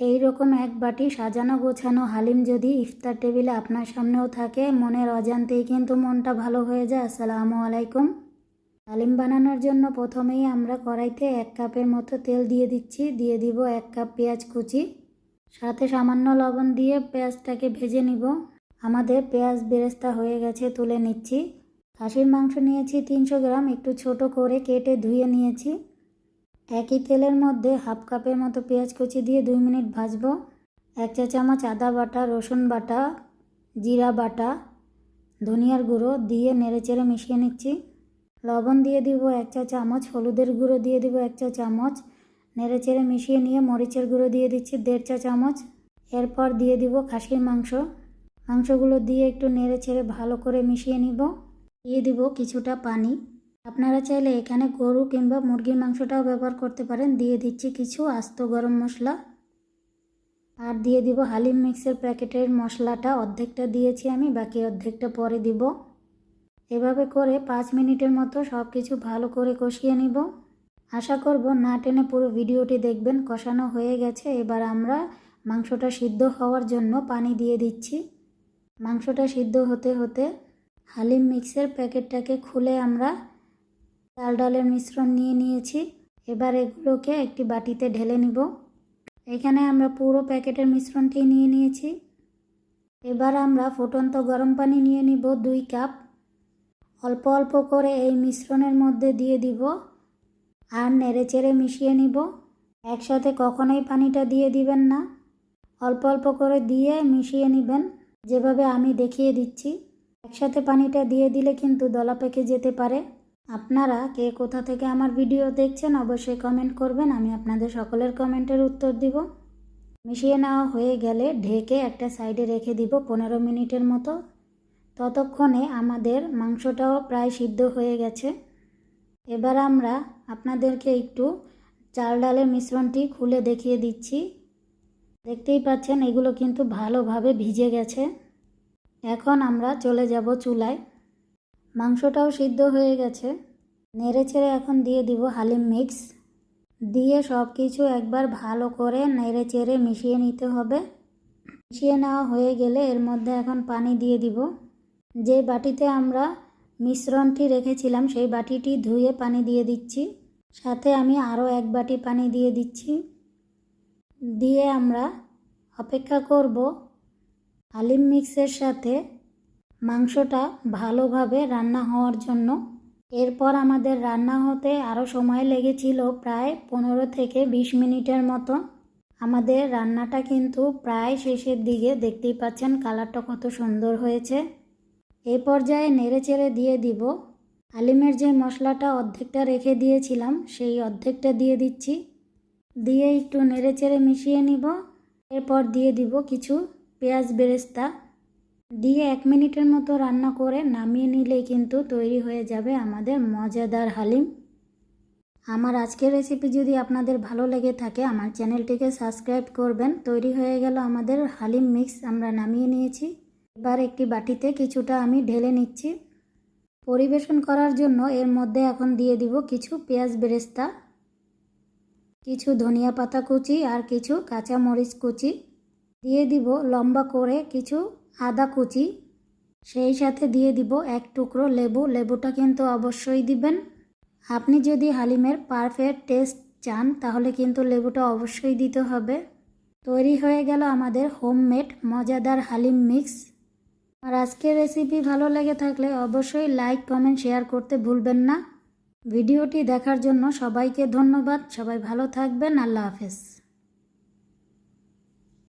এই রকম এক বাটি সাজানো গোছানো হালিম যদি ইফতার টেবিলে আপনার সামনেও থাকে, মনের অজান্তেই কিন্তু মনটা ভালো হয়ে যায়। আসসালামু আলাইকুম। হালিম বানানোর জন্য প্রথমেই আমরা কড়াইতে এক কাপের মতো তেল দিয়ে দিচ্ছি। দিয়ে দিব এক কাপ পেঁয়াজ কুচি। সাথে সামান্য লবণ দিয়ে পেঁয়াজটাকে ভেজে নিব। আমাদের পেঁয়াজ বেরেস্তা হয়ে গেছে, তুলে নিচ্ছি। খাসির মাংস নিয়েছি তিনশো গ্রাম, একটু ছোট করে কেটে ধুয়ে নিয়েছি। একই তেলের মধ্যে হাফ কাপের মতো পেঁয়াজ কুচি দিয়ে দুই মিনিট ভাজবো। এক চা চামচ আদা বাটা, রসুন বাটা, জিরা বাটা, ধনিয়ার গুঁড়ো দিয়ে নেড়েচেড়ে মিশিয়ে নিচ্ছি। লবণ দিয়ে দিব এক চা চামচ, হলুদের গুঁড়ো দিয়ে দিব এক চা চামচ, নেড়েচেড়ে মিশিয়ে নিয়ে মরিচের গুঁড়ো দিয়ে দিচ্ছি দেড় চা চামচ। এরপর দিয়ে দিব খাসির মাংস। মাংসগুলো দিয়ে একটু নেড়েচেড়ে ভালো করে মিশিয়ে নিব। দিয়ে দিব কিছুটা পানি। আপনারা চাইলে এখানে গরু কিংবা মুরগির মাংসটাও ব্যবহার করতে পারেন। দিয়ে দিচ্ছি কিছু আস্ত গরম মশলা। আর দিয়ে দিব হালিম মিক্সের প্যাকেটের মশলাটা। অর্ধেকটা দিয়েছি আমি, বাকি অর্ধেকটা পরে দিব। এভাবে করে পাঁচ মিনিটের মতো সব কিছু ভালো করে কষিয়ে নিব। আশা করব না টেনে পুরো ভিডিওটি দেখবেন। কষানো হয়ে গেছে। এবার আমরা মাংসটা সিদ্ধ হওয়ার জন্য পানি দিয়ে দিচ্ছি। মাংসটা সিদ্ধ হতে হতে হালিম মিক্সের প্যাকেটটাকে খুলে আমরা চাল ডালের মিশ্রণ নিয়ে নিয়েছি। এবার এগুলোকে একটি বাটিতে ঢেলে নিব। এখানে আমরা পুরো প্যাকেটের মিশ্রণটি নিয়ে নিয়েছি। এবার আমরা ফুটন্ত গরম পানি নিয়ে নিব দুই কাপ। অল্প অল্প করে এই মিশ্রণের মধ্যে দিয়ে দিব আর নেড়েচেড়ে মিশিয়ে নিব। একসাথে কখনোই পানিটা দিয়ে দিবেন না। অল্প অল্প করে দিয়ে মিশিয়ে নেবেন। যেভাবে আমি দেখিয়ে দিচ্ছি, একসাথে পানিটা দিয়ে দিলে কিন্তু দলা পেকে যেতে পারে। আপনারা কে কোথা থেকে আমার ভিডিও দেখছেন অবশ্যই কমেন্ট করবেন, আমি আপনাদের সকলের কমেন্টের উত্তর দিব। মিশিয়ে নেওয়া হয়ে গেলে ঢেকে একটা সাইডে রেখে দিব পনেরো মিনিটের মতো। ততক্ষণে আমাদের মাংসটাও প্রায় সিদ্ধ হয়ে গেছে। এবার আমরা আপনাদেরকে একটু চাল ডালের মিশ্রণটি খুলে দেখিয়ে দিচ্ছি। দেখতেই পাচ্ছেন এগুলো কিন্তু ভালোভাবে ভিজে গেছে। এখন আমরা চলে যাব চুলায়। মাংসটাও সিদ্ধ হয়ে গেছে। নেড়ে ছেড়ে এখন দিয়ে দিব হালিম মিক্স। দিয়ে সব কিছু একবার ভালো করে নেড়ে চেড়ে মিশিয়ে নিতে হবে। মিশিয়ে নেওয়া হয়ে গেলে এর মধ্যে এখন পানি দিয়ে দিব। যে বাটিতে আমরা মিশ্রণটি রেখেছিলাম, সেই বাটিটি ধুয়ে পানি দিয়ে দিচ্ছি। সাথে আমি আরও এক বাটি পানি দিয়ে দিচ্ছি। দিয়ে আমরা অপেক্ষা করব হালিম মিক্সের সাথে মাংসটা ভালোভাবে রান্না হওয়ার জন্য। এরপর আমাদের রান্না হতে আরও সময় লেগেছিল প্রায় পনেরো থেকে বিশ মিনিটের মতো। আমাদের রান্নাটা কিন্তু প্রায় শেষের দিকে, দেখতেই পাচ্ছেন কালারটা কত সুন্দর হয়েছে। এই পর্যায়ে নেড়ে চেড়ে দিয়ে দিব। আলিমের যে মশলাটা অর্ধেকটা রেখে দিয়েছিলাম, সেই অর্ধেকটা দিয়ে দিচ্ছি। দিয়ে একটু নেড়ে চেড়ে মিশিয়ে নিব। এরপর দিয়ে দিব কিছু পেঁয়াজ বেরেস্তা। দিয়ে এক মিনিটের মতো রান্না করে নামিয়ে নিলেই কিন্তু তৈরি হয়ে যাবে আমাদের মজাদার হালিম। আমার আজকের রেসিপি যদি আপনাদের ভালো লেগে থাকে, আমার চ্যানেলটিকে সাবস্ক্রাইব করবেন। তৈরি হয়ে গেল আমাদের হালিম মিক্স আমরা নামিয়ে নিয়েছি। এবার একটি বাটিতে কিছুটা আমি ঢেলে নিচ্ছি। পরিবেশন করার জন্য এর মধ্যে এখন দিয়ে দিব কিছু পেঁয়াজ বেরেস্তা, কিছু ধনিয়া পাতা কুচি আর কিছু কাঁচা মরিচ কুচি। দিয়ে দিব লম্বা করে কিছু আদা কুচি, সেই সাথে দিয়ে দিব এক টুকরো লেবু। লেবুটা কিন্তু অবশ্যই দিবেন। আপনি যদি হালিমের পারফেক্ট টেস্ট চান, তাহলে কিন্তু লেবুটা অবশ্যই দিতে হবে। তৈরি হয়ে গেল আমাদের হোমমেড, মজাদার হালিম মিক্স। আর আজকের রেসিপি ভালো লেগে থাকলে অবশ্যই লাইক, কমেন্ট, শেয়ার করতে ভুলবেন না। ভিডিওটি দেখার জন্য সবাইকে ধন্যবাদ। সবাই ভালো থাকবেন। আল্লাহ হাফেজ।